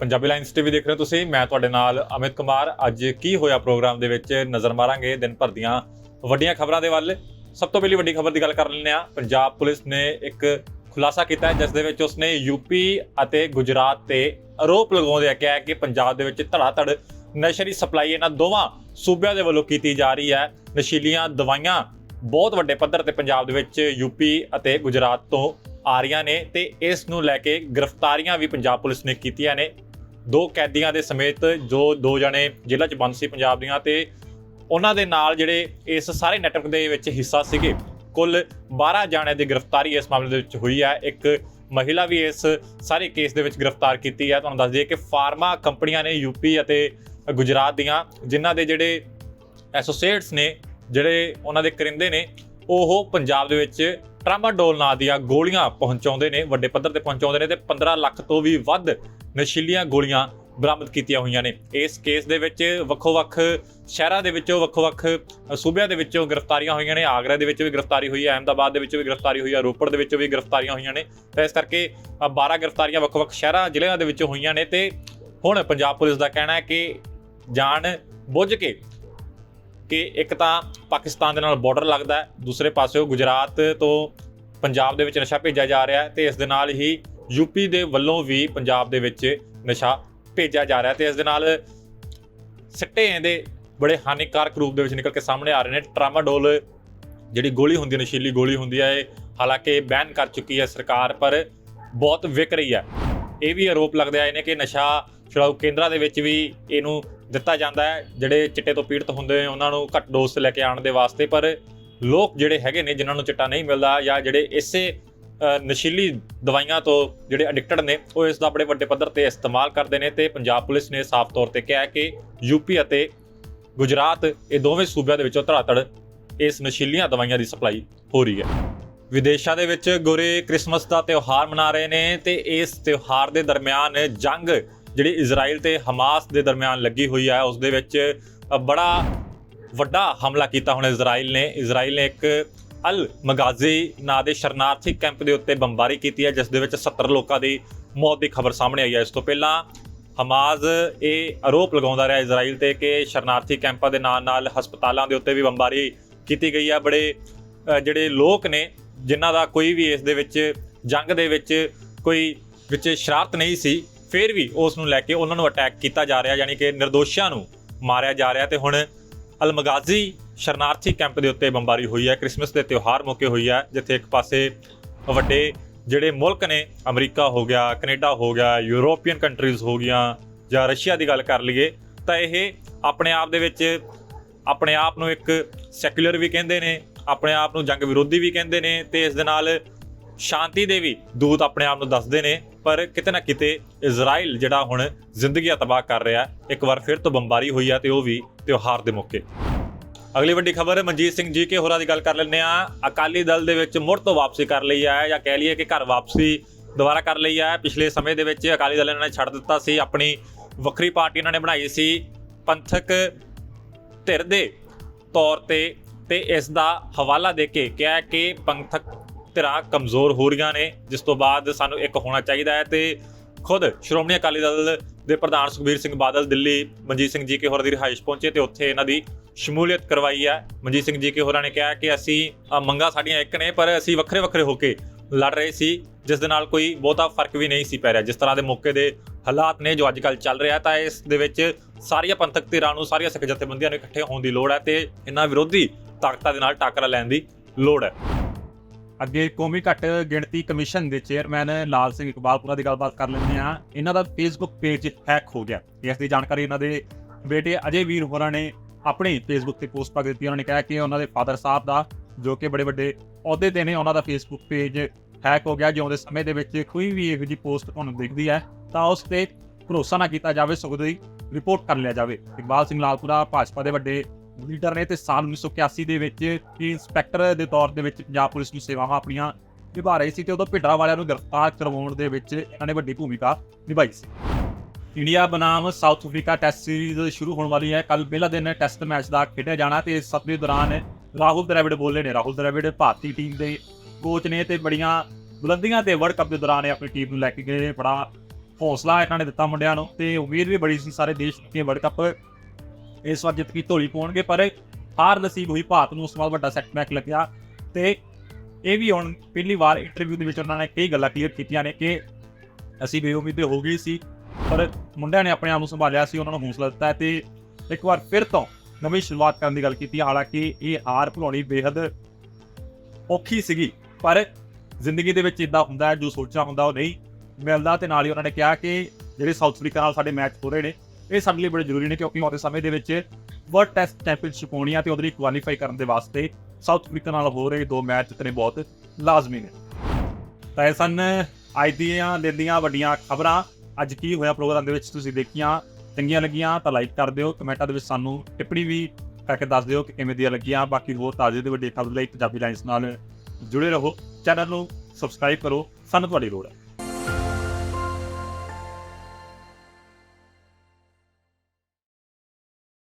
Punjabi lines TV ਦੇਖ ਰਹੇ ਹੋ ਤੁਸੀਂ। ਮੈਂ ਤੁਹਾਡੇ ਨਾਲ ਅਮਿਤ ਕੁਮਾਰ। ਅੱਜ ਕੀ ਹੋਇਆ ਪ੍ਰੋਗਰਾਮ ਦੇ ਵਿੱਚ ਨਜ਼ਰ ਮਾਰਾਂਗੇ ਦਿਨ ਭਰ ਦੀਆਂ ਵੱਡੀਆਂ ਖਬਰਾਂ ਦੇ ਵੱਲ। ਸਭ ਤੋਂ ਪਹਿਲੀ ਵੱਡੀ ਖਬਰ ਦੀ ਗੱਲ ਕਰ ਲੈਂਦੇ ਆ ਪੰਜਾਬ ਪੁਲਿਸ ਨੇ ਇੱਕ ਖੁਲਾਸਾ ਕੀਤਾ ਹੈ, ਜਿਸ ਦੇ ਵਿੱਚ ਉਸਨੇ ਯੂਪੀ ਅਤੇ ਗੁਜਰਾਤ ਤੇ ਆਰੋਪ ਲਗਾਉਂਦੇ ਆ ਕਿਹਾ ਕਿ ਪੰਜਾਬ ਦੇ ਵਿੱਚ ਧੜਾਧੜ ਨਸ਼ੇ ਦੀ ਸਪਲਾਈ ਇਹਨਾਂ ਦੋਵਾਂ ਸੂਬਿਆਂ ਦੇ ਵੱਲੋਂ ਕੀਤੀ ਜਾ ਰਹੀ ਹੈ। ਨਸ਼ੀਲੀਆਂ ਦਵਾਈਆਂ ਬਹੁਤ ਵੱਡੇ ਪੱਧਰ ਤੇ ਪੰਜਾਬ ਦੇ ਵਿੱਚ ਯੂਪੀ ਅਤੇ ਗੁਜਰਾਤ ਤੋਂ ਆ ਰਹੀਆਂ ਨੇ ਤੇ ਇਸ ਨੂੰ ਲੈ ਕੇ ਗ੍ਰਿਫਤਾਰੀਆਂ ਵੀ ਪੰਜਾਬ ਪੁਲਿਸ ਨੇ ਕੀਤੀਆਂ ਨੇ। ਦੋ ਕੈਦੀਆਂ ਦੇ ਸਮੇਤ ਜੋ ਦੋ ਜਣੇ ਜ਼ਿਲ੍ਹਾ 'ਚ ਬੰਦ ਸੀ ਪੰਜਾਬ ਦੀਆਂ ਤੇ ਉਹਨਾਂ ਦੇ ਨਾਲ ਜਿਹੜੇ ਇਸ ਸਾਰੇ ਨੈਟਵਰਕ ਦੇ ਵਿੱਚ ਹਿੱਸਾ ਸੀਗੇ, ਕੁੱਲ 12 ਜਾਣਿਆਂ ਦੀ ਗ੍ਰਿਫਤਾਰੀ ਇਸ ਮਾਮਲੇ ਦੇ ਵਿੱਚ ਹੋਈ ਹੈ। ਇੱਕ ਮਹਿਲਾ ਵੀ ਇਸ ਸਾਰੇ ਕੇਸ ਦੇ ਵਿੱਚ ਗ੍ਰਿਫਤਾਰ ਕੀਤੀ ਹੈ। ਤੁਹਾਨੂੰ ਦੱਸ ਦਈਏ ਕਿ ਫਾਰਮਾ ਕੰਪਨੀਆਂ ਨੇ ਯੂਪੀ ਅਤੇ ਗੁਜਰਾਤ ਦੀਆਂ, ਜਿਨ੍ਹਾਂ ਦੇ ਜਿਹੜੇ ਐਸੋਸੀਏਟਸ ਨੇ, ਜਿਹੜੇ ਉਹਨਾਂ ਦੇ ਕਰਿੰਦੇ ਨੇ, ਉਹ ਪੰਜਾਬ ਦੇ ਵਿੱਚ ਟਰਾਮਾਡੋਲ ਨਾਂ ਦੀਆਂ ਗੋਲੀਆਂ ਪਹੁੰਚਾਉਂਦੇ ਨੇ, ਵੱਡੇ ਪੱਧਰ ਤੇ ਪਹੁੰਚਾਉਂਦੇ ਨੇ ਤੇ 15 ਲੱਖ ਤੋਂ ਵੀ ਵੱਧ ਨਸ਼ੀਲੀਆਂ ਗੋਲੀਆਂ ਬਰਾਮਦ ਕੀਤੀਆਂ ਹੋਈਆਂ ਨੇ। ਇਸ ਕੇਸ ਦੇ ਵਿੱਚ ਵੱਖੋ-ਵੱਖ ਸ਼ਹਿਰਾਂ ਦੇ ਵਿੱਚੋਂ ਵੱਖੋ-ਵੱਖ ਸੂਬਿਆਂ ਦੇ ਵਿੱਚੋਂ ਗ੍ਰਿਫਤਾਰੀਆਂ ਹੋਈਆਂ ਨੇ। ਆਗਰਾ ਦੇ ਵਿੱਚ ਵੀ ਗ੍ਰਿਫਤਾਰੀ ਹੋਈ ਹੈ ਅਹਿਮਦਾਬਾਦ ਦੇ ਵਿੱਚ ਵੀ ਗ੍ਰਿਫਤਾਰੀ ਹੋਈ ਹੈ ਰੋਪੜ ਦੇ ਵਿੱਚ ਵੀ ਗ੍ਰਿਫਤਾਰੀਆਂ ਹੋਈਆਂ ਨੇ। ਤਾਂ ਇਸ ਕਰਕੇ ਅ, 12 ਗ੍ਰਿਫਤਾਰੀਆਂ ਵੱਖ-ਵੱਖ ਸ਼ਹਿਰਾਂ ਜ਼ਿਲ੍ਹਿਆਂ ਦੇ ਵਿੱਚ ਹੋਈਆਂ ਨੇ ਤੇ ਹੁਣ ਪੰਜਾਬ ਪੁਲਿਸ ਦਾ ਕਹਿਣਾ ਹੈ ਕਿ ਜਾਣ ਬੁੱਝ ਕੇ ਕਿ ਇੱਕ ਤਾਂ ਪਾਕਿਸਤਾਨ ਦੇ ਨਾਲ ਬਾਰਡਰ ਲੱਗਦਾ ਹੈ ਦੂਸਰੇ ਪਾਸਿਓ ਗੁਜਰਾਤ ਤੋਂ ਪੰਜਾਬ ਦੇ ਵਿੱਚ ਨਸ਼ਾ ਭੇਜਿਆ ਜਾ ਰਿਹਾ ਹੈ ਤੇ ਇਸ ਦੇ ਨਾਲ ਹੀ ਯੂਪੀ ਦੇ ਵੱਲੋਂ ਵੀ ਪੰਜਾਬ ਦੇ ਵਿੱਚ ਨਸ਼ਾ ਭੇਜਿਆ ਜਾ ਰਿਹਾ ਹੈ ਤੇ ਇਸ ਦੇ ਨਾਲ ਸਿੱਟੇ ਇਹਦੇ ਬੜੇ ਹਾਨੀਕਾਰਕ ਰੂਪ ਦੇ ਵਿੱਚ ਨਿਕਲ ਕੇ ਸਾਹਮਣੇ ਆ ਰਹੇ ਨੇ। ਟਰਾਮਾਡੋਲ ਜਿਹੜੀ ਗੋਲੀ ਹੁੰਦੀ ਹੈ, ਨਸ਼ੀਲੀ ਗੋਲੀ ਹੁੰਦੀ ਹੈ, ਇਹ ਹਾਲਾਂਕਿ ਬੈਨ ਕਰ ਚੁੱਕੀ ਹੈ ਸਰਕਾਰ, ਪਰ ਬਹੁਤ ਵਿਕ ਰਹੀ ਹੈ। ਇਹ ਵੀ ਆਰੋਪ ਲੱਗਦੇ ਆਏ ਨੇ ਕਿ ਨਸ਼ਾ ਛੁਡਾਊ ਕੇਂਦਰਾਂ ਦੇ ਵਿੱਚ ਵੀ ਇਹਨੂੰ ਦਿੱਤਾ ਜਾਂਦਾ ਹੈ, ਜਿਹੜੇ ਚਿੱਟੇ ਤੋਂ ਪੀੜਤ ਹੁੰਦੇ ਨੇ, ਉਹਨਾਂ ਨੂੰ ਘੱਟ ਡੋਜ਼ ਲੈ ਕੇ ਆਉਣ ਦੇ ਵਾਸਤੇ, ਪਰ ਲੋਕ ਜਿਹੜੇ ਹੈਗੇ ਨੇ, ਜਿਨ੍ਹਾਂ ਨੂੰ ਚਿੱਟਾ ਨਹੀਂ ਮਿਲਦਾ ਜਾਂ ਜਿਹੜੇ ਇਸੇ ਨਸ਼ੀਲੀ ਦਵਾਈਆਂ ਤੋਂ ਜਿਹੜੇ ਐਡਿਕਟਡ ਨੇ, ਉਹ ਇਸ ਦਾ ਬੜੇ ਵੱਡੇ ਪੱਧਰ ਤੇ ਇਸਤੇਮਾਲ ਕਰਦੇ ਨੇ ਤੇ ਪੰਜਾਬ ਪੁਲਿਸ ਨੇ ਸਾਫ਼ ਤੌਰ ਤੇ ਕਿਹਾ ਹੈ ਕਿ ਯੂਪੀ ਅਤੇ ਗੁਜਰਾਤ, ਇਹ ਦੋਵੇਂ ਸੂਬਿਆਂ ਦੇ ਵਿੱਚੋਂ ਧੜਾਧੜ ਇਸ ਨਸ਼ੀਲੀਆਂ ਦਵਾਈਆਂ ਦੀ ਸਪਲਾਈ ਹੋ ਰਹੀ ਹੈ। ਵਿਦੇਸ਼ਾਂ ਦੇ ਵਿੱਚ ਗੋਰੇ ਕ੍ਰਿਸਮਸ ਦਾ ਤਿਉਹਾਰ ਮਨਾ ਰਹੇ ਨੇ ਤੇ ਇਸ ਤਿਉਹਾਰ ਦੇ ਦਰਮਿਆਨ ਜੰਗ ਜਿਹੜੀ ਇਜ਼ਰਾਈਲ ਤੇ ਹਮਾਸ ਦੇ ਦਰਮਿਆਨ ਲੱਗੀ ਹੋਈ ਹੈ, ਉਸ ਦੇ ਵਿੱਚ ਬੜਾ ਵੱਡਾ ਹਮਲਾ ਕੀਤਾ ਹੁਣ ਇਜ਼ਰਾਈਲ ਨੇ। ਇਜ਼ਰਾਈਲ ਨੇ ਇੱਕ ਅਲ ਮਗਾਜ਼ੀ ਨਾਂ ਦੇ ਸ਼ਰਨਾਰਥੀ ਕੈਂਪ ਦੇ ਉੱਤੇ ਬੰਬਾਰੀ ਕੀਤੀ ਹੈ, ਜਿਸ ਦੇ ਵਿੱਚ 70 ਲੋਕਾਂ ਦੀ ਮੌਤ ਦੀ ਖਬਰ ਸਾਹਮਣੇ ਆਈ ਹੈ। ਇਸ ਤੋਂ ਪਹਿਲਾਂ ਹਮਾਜ਼ ਇਹ ਆਰੋਪ ਲਗਾਉਂਦਾ ਰਿਹਾ ਇਜ਼ਰਾਈਲ ਤੇ ਕਿ ਸ਼ਰਨਾਰਥੀ ਕੈਂਪਾਂ ਦੇ ਨਾਲ ਨਾਲ ਹਸਪਤਾਲਾਂ ਦੇ ਉੱਤੇ ਵੀ ਬੰਬਾਰੀ ਕੀਤੀ ਗਈ ਹੈ। ਬੜੇ ਜਿਹੜੇ ਲੋਕ ਨੇ, ਜਿਨ੍ਹਾਂ ਦਾ ਕੋਈ ਵੀ ਇਸ ਦੇ ਵਿੱਚ, ਜੰਗ ਦੇ ਵਿੱਚ ਕੋਈ ਵਿੱਚ ਸ਼ਰਾਰਤ ਨਹੀਂ ਸੀ, ਫਿਰ ਵੀ ਉਸ ਨੂੰ ਲੈ ਕੇ ਉਹਨਾਂ ਨੂੰ ਅਟੈਕ ਕੀਤਾ ਜਾ ਰਿਹਾ, ਯਾਨੀ ਕਿ ਨਿਰਦੋਸ਼ਾਂ ਨੂੰ ਮਾਰਿਆ ਜਾ ਰਿਹਾ ਤੇ ਹੁਣ ਅਲਮਗਾਜ਼ੀ ਸ਼ਰਨਾਰਥੀ ਕੈਂਪ ਦੇ ਉੱਤੇ ਬੰਬਾਰੀ ਹੋਈ ਹੈ। ਕ੍ਰਿਸਮਸ ਦੇ ਤਿਉਹਾਰ ਮੌਕੇ ਹੋਈ ਹੈ, ਜਿੱਥੇ ਇੱਕ ਪਾਸੇ ਵੱਡੇ ਜਿਹੜੇ ਮੁਲਕ ਨੇ, ਅਮਰੀਕਾ ਹੋ ਗਿਆ, ਕੈਨੇਡਾ ਹੋ ਗਿਆ, ਯੂਰੋਪੀਅਨ ਕੰਟਰੀਜ਼ ਹੋ ਗਈਆਂ ਜਾਂ ਰਸ਼ੀਆ ਦੀ ਗੱਲ ਕਰ ਲਈਏ, ਤਾਂ ਇਹ ਆਪਣੇ ਆਪ ਦੇ ਵਿੱਚ ਆਪਣੇ ਆਪ ਨੂੰ ਇੱਕ ਸੈਕੂਲਰ ਵੀ ਕਹਿੰਦੇ ਨੇ, ਆਪਣੇ ਆਪ ਨੂੰ ਜੰਗ ਵਿਰੋਧੀ ਵੀ ਕਹਿੰਦੇ ਨੇ ਤੇ ਇਸ ਦੇ ਨਾਲ ਸ਼ਾਂਤੀ ਦੇ ਵੀ ਦੂਤ ਆਪਣੇ ਆਪ ਨੂੰ ਦੱਸਦੇ ਨੇ, ਪਰ ਕਿਤੇ ਨਾ ਕਿਤੇ ਇਜ਼ਰਾਈਲ ਜਿਹੜਾ ਹੁਣ ਜ਼ਿੰਦਗੀਆਂ ਤਬਾਹ ਕਰ ਰਿਹਾ ਇੱਕ ਵਾਰ ਫਿਰ ਤੋਂ ਬੰਬਾਰੀ ਹੋਈ ਹੈ ਤੇ ਉਹ ਵੀ ਤਿਉਹਾਰ ਦੇ ਮੌਕੇ। ਅਗਲੀ ਵੱਡੀ ਖਬਰ, ਮਨਜੀਤ ਸਿੰਘ ਜੀ ਕੇ ਹੋਰਾਂ ਦੀ ਗੱਲ ਕਰ ਲੈਂਦੇ ਆ ਅਕਾਲੀ ਦਲ ਦੇ ਵਿੱਚ ਮੁੜ ਤੋਂ ਵਾਪਸੀ ਕਰ ਲਈ ਹੈ ਜਾਂ ਕਹਿ ਲਈਏ ਕਿ ਘਰ ਵਾਪਸੀ ਦੁਬਾਰਾ ਕਰ ਲਈ ਹੈ ਪਿਛਲੇ ਸਮੇਂ ਦੇ ਵਿੱਚ ਅਕਾਲੀ ਦਲ ਇਹਨਾਂ ਨੇ ਛੱਡ ਦਿੱਤਾ ਸੀ, ਆਪਣੀ ਵੱਖਰੀ ਪਾਰਟੀ ਇਹਨਾਂ ਨੇ ਬਣਾਈ ਸੀ, ਪੰਥਕ ਧਿਰ ਦੇ ਤੌਰ ਤੇ ਤੇ ਇਸ ਦਾ ਹਵਾਲਾ ਦੇ ਕੇ ਕਿਹਾ ਕਿ ਪੰਥਕ ਧਿਰਾਂ ਕਮਜ਼ੋਰ ਹੋ ਰਹੀਆਂ ਨੇ ਜਿਸ ਤੋਂ ਬਾਅਦ ਸਾਨੂੰ ਇੱਕ ਹੋਣਾ ਚਾਹੀਦਾ ਹੈ ਤੇ ਖੁਦ ਸ਼੍ਰੋਮਣੀ ਅਕਾਲੀ ਦਲ ਦੇ ਪ੍ਰਧਾਨ ਸੁਖਬੀਰ ਸਿੰਘ ਬਾਦਲ ਦਿੱਲੀ ਮਨਜੀਤ ਸਿੰਘ ਜੀ ਕੇ ਹੋਰਾਂ ਦੀ ਰਿਹਾਇਸ਼ ਪਹੁੰਚੇ ਤੇ ਉੱਥੇ ਇਹਨਾਂ ਦੀ ਸ਼ਮੂਲੀਅਤ ਕਰਵਾਈ ਹੈ। ਮਨਜੀਤ ਸਿੰਘ ਜੀ ਕੇ ਹੋਰਾਂ ਨੇ ਕਿਹਾ ਕਿ ਅਸੀਂ ਅ, ਮੰਗਾਂ ਸਾਡੀਆਂ ਇੱਕ ਨੇ ਪਰ ਅਸੀਂ ਵੱਖਰੇ ਵੱਖਰੇ ਹੋ ਕੇ ਲੜ ਰਹੇ ਸੀ ਜਿਸ ਦੇ ਨਾਲ ਕੋਈ ਬਹੁਤਾ ਫ਼ਰਕ ਵੀ ਨਹੀਂ ਸੀ ਪੈ ਰਿਹਾ। ਜਿਸ ਤਰ੍ਹਾਂ ਦੇ ਮੌਕੇ ਦੇ ਹਾਲਾਤ ਨੇ ਜੋ ਅੱਜ ਕੱਲ੍ਹ ਚੱਲ ਰਿਹਾ ਤਾਂ ਇਸ ਦੇ ਵਿੱਚ ਸਾਰੀਆਂ ਪੰਥਕ ਧਿਰਾਂ ਨੂੰ ਸਾਰੀਆਂ ਸਿੱਖ ਜਥੇਬੰਦੀਆਂ ਨੂੰ ਇਕੱਠੇ ਹੋਣ ਦੀ ਲੋੜ ਹੈ ਤੇ ਇਹਨਾਂ ਵਿਰੋਧੀ ਤਾਕਤਾਂ ਦੇ ਨਾਲ ਟਾਕਰਾ ਲੈਣ ਦੀ ਲੋੜ ਹੈ। ਅੱਗੇ ਕੌਮੀ ਘੱਟ ਗਿਣਤੀ ਕਮਿਸ਼ਨ ਦੇ ਚੇਅਰਮੈਨ ਲਾਲ ਸਿੰਘ ਇਕਬਾਲਪੁਰਾ ਦੀ ਗੱਲਬਾਤ ਕਰ ਲੈਂਦੇ ਆ ਇਹਨਾਂ ਦਾ ਫੇਸਬੁੱਕ ਪੇਜ ਹੈਕ ਹੋ ਗਿਆ। ਇਸ ਦੀ ਜਾਣਕਾਰੀ ਇਹਨਾਂ ਦੇ ਬੇਟੇ ਅਜੇ ਵੀਰ ਹੋਰਾਂ ਨੇ ਆਪਣੀ ਫੇਸਬੁੱਕ ਤੇ ਪੋਸਟ ਪਾ ਕੇ ਦਿੱਤੀ। ਉਹਨਾਂ ਨੇ ਕਿਹਾ ਕਿ ਉਹਨਾਂ ਦੇ ਫਾਦਰ ਸਾਹਿਬ ਦਾ, ਜੋ ਕਿ ਬੜੇ ਵੱਡੇ ਅਹੁਦੇ ਤੇ ਨੇ, ਉਹਨਾਂ ਦਾ ਫੇਸਬੁੱਕ ਪੇਜ ਹੈਕ ਹੋ ਗਿਆ, ਜਿਉਂ ਦੇ ਸਮੇਂ ਦੇ ਵਿੱਚ ਕੋਈ ਵੀ ਇਹੋ ਜਿਹੀ ਪੋਸਟ ਤੁਹਾਨੂੰ ਦਿਖਦੀ ਹੈ, ਤਾਂ ਉਸ ਤੇ ਭਰੋਸਾ ਨਾ ਕੀਤਾ ਜਾਵੇ, ਸਗੋਂ ਦੀ ਰਿਪੋਰਟ ਕਰ ਲਿਆ ਜਾਵੇ। ਇਕਬਾਲ ਸਿੰਘ ਲਾਲਪੁਰਾ, ਭਾਜਪਾ ਦੇ ਵੱਡੇ ਲੀਡਰ ਨੇ ਤੇ ਸਾਲ 1981 ਦੇ ਵਿੱਚ ਇੰਸਪੈਕਟਰ ਦੇ ਤੌਰ ਦੇ ਵਿੱਚ ਪੰਜਾਬ ਪੁਲਿਸ ਨੂੰ ਸੇਵਾਵਾਂ ਆਪਣੀਆਂ ਨਿਭਾ ਰਹੇ ਸੀ ਤੇ ਉਦੋਂ ਭਿੱਡਰਾ ਵਾਲਿਆਂ ਨੂੰ ਗ੍ਰਿਫਤਾਰ ਕਰਵਾਉਣ ਦੇ ਵਿੱਚ ਇਹਨਾਂ ਨੇ ਵੱਡੀ ਭੂਮਿਕਾ ਨਿਭਾਈ ਸੀ। ਇੰਡੀਆ ਬਨਾਮ ਸਾਊਥ ਅਫਰੀਕਾ ਟੈਸਟ ਸੀਰੀਜ਼ ਸ਼ੁਰੂ ਹੋਣ ਵਾਲੀ ਹੈ। ਕੱਲ ਪਹਿਲਾ ਦਿਨ ਟੈਸਟ ਮੈਚ ਦਾ ਖੇਡਿਆ ਜਾਣਾ ਤੇ ਇਸ ਸਤਰੇ ਦੌਰਾਨ ਰਾਹੁਲ ਦ੍ਰਵਿੜ ਬੋਲੇ ਨੇ। ਰਾਹੁਲ ਦ੍ਰਵਿੜ ਭਾਰਤੀ ਟੀਮ ਦੇ ਕੋਚ ਨੇ ਤੇ ਬੜੀਆਂ ਬੁਲੰਦੀਆਂ ਤੇ ਵਰਲਡ ਕੱਪ ਦੇ ਦੌਰਾਨ ਇਹ ਆਪਣੀ ਟੀਮ ਨੂੰ ਲੈ ਕੇ ਗਏ ਬੜਾ ਹੌਸਲਾ ਇਹਨਾਂ ਨੇ ਦਿੱਤਾ ਮੁੰਡਿਆਂ ਨੂੰ ਤੇ ਉਮੀਦ ਵੀ ਬੜੀ ਸੀ ਸਾਰੇ ਦੇਸ਼ ਕੇ ਵਰਲਡ ਕੱਪ ਇਸ ਵਾਰ ਜਿੱਤ ਕੀ ਢੋਲੀ ਪਾਉਣਗੇ, ਪਰ ਹਾਰ ਨਸੀਬ ਹੋਈ ਭਾਰਤ ਨੂੰ, ਉਸ ਤੋਂ ਬਾਅਦ ਵੱਡਾ ਸੈਟਬੈਕ ਲੱਗਿਆ। ਤੇ ਇਹ ਵੀ ਹੁਣ ਪਹਿਲੀ ਵਾਰ ਇੰਟਰਵਿਊ ਦੇ ਵਿੱਚ ਉਹਨਾਂ ਨੇ ਕਈ ਗੱਲਾਂ ਕਲੀਅਰ ਕੀਤੀਆਂ ਨੇ ਕਿ ਅਸੀਂ ਬੇਉਮੀਦ ਹੋ ਗਈ ਸੀ, ਪਰ ਮੁੰਡਿਆਂ ਨੇ ਆਪਣੇ ਆਪ ਨੂੰ ਸੰਭਾਲਿਆ ਸੀ, ਉਹਨਾਂ ਨੂੰ ਹੌਸਲਾ ਦਿੱਤਾ ਹੈ। ਤੇ ਇੱਕ ਵਾਰ ਫਿਰ ਤੋਂ ਨਵੀਂ ਸ਼ੁਰੂਆਤ ਕਰਨ ਦੀ ਗੱਲ ਕੀਤੀ, ਹਾਲਾਂਕਿ ਇਹ ਹਾਰ ਭੁਲਾਉਣੀ ਬੇहद ਔਖੀ ਸੀਗੀ, ਪਰ ਜ਼ਿੰਦਗੀ ਦੇ ਵਿੱਚ ਇਦਾਂ ਹੁੰਦਾ ਹੈ, ਜੋ ਸੋਚਿਆ ਹੁੰਦਾ ਉਹ ਨਹੀਂ ਮਿਲਦਾ। ਤੇ ਨਾਲ ਹੀ ਉਹਨਾਂ ਨੇ ਕਿਹਾ ਕਿ ਜਿਹੜੇ ਸਾਊਥ ਅਫਰੀਕਾ ਨਾਲ ਸਾਡੇ ਮੈਚ ਹੋ ਰਹੇ ਨੇ ਇਹ ਸਾਡੇ ਲਈ ਬੜੇ ਜ਼ਰੂਰੀ ਨੇ ਕਿਉਂਕਿ ਆਉਂਦੇ ਸਮੇਂ ਦੇ ਵਿੱਚ ਵਰਲਡ ਟੈਸਟ ਚੈਂਪੀਅਨਸ਼ਿਪ ਹੋਣੀ ਆ ਤੇ ਉਹਦੇ ਲਈ ਕੁਆਲੀਫਾਈ ਕਰਨ ਦੇ ਵਾਸਤੇ ਸਾਊਥ ਅਫਰੀਕਾ ਨਾਲ ਹੋ ਰਹੇ ਦੋ ਮੈਚ ਜਿੱਤਣੇ ਬਹੁਤ ਲਾਜ਼ਮੀ ਨੇ। ਤਾਂ ਇਹ ਸਨ, ਅੱਜ ਦੀਆਂ ਦਿੰਦੀਆਂ ਵੱਡੀਆਂ ਖਬਰਾਂ। ਅੱਜ ਕੀ ਹੋਇਆ ਪ੍ਰੋਗਰਾਮ ਦੇ ਵਿੱਚ ਤੁਸੀਂ ਦੇਖੀਆਂ, ਚੰਗੀਆਂ ਲੱਗੀਆਂ ਤਾਂ ਲਾਈਕ ਕਰ ਦਿਓ, ਕਮੈਂਟਾਂ ਦੇ ਵਿੱਚ ਸਾਨੂੰ ਟਿੱਪਣੀ ਵੀ ਕਰਕੇ ਦੱਸ ਦਿਓ ਕਿ ਕਿਵੇਂ ਦੀਆਂ ਲੱਗੀਆਂ। ਬਾਕੀ ਹੋਰ ਤਾਜ਼ੇ ਤੇ ਵੱਡੇ ਖਬਰ ਲਈ ਪੰਜਾਬੀ ਲਾਈਨਸ ਨਾਲ ਜੁੜੇ ਰਹੋ। ਚੈਨਲ ਨੂੰ ਸਬਸਕ੍ਰਾਈਬ ਕਰੋ, ਸਾਨੂੰ ਤੁਹਾਡੀ ਲੋੜ ਹੈ।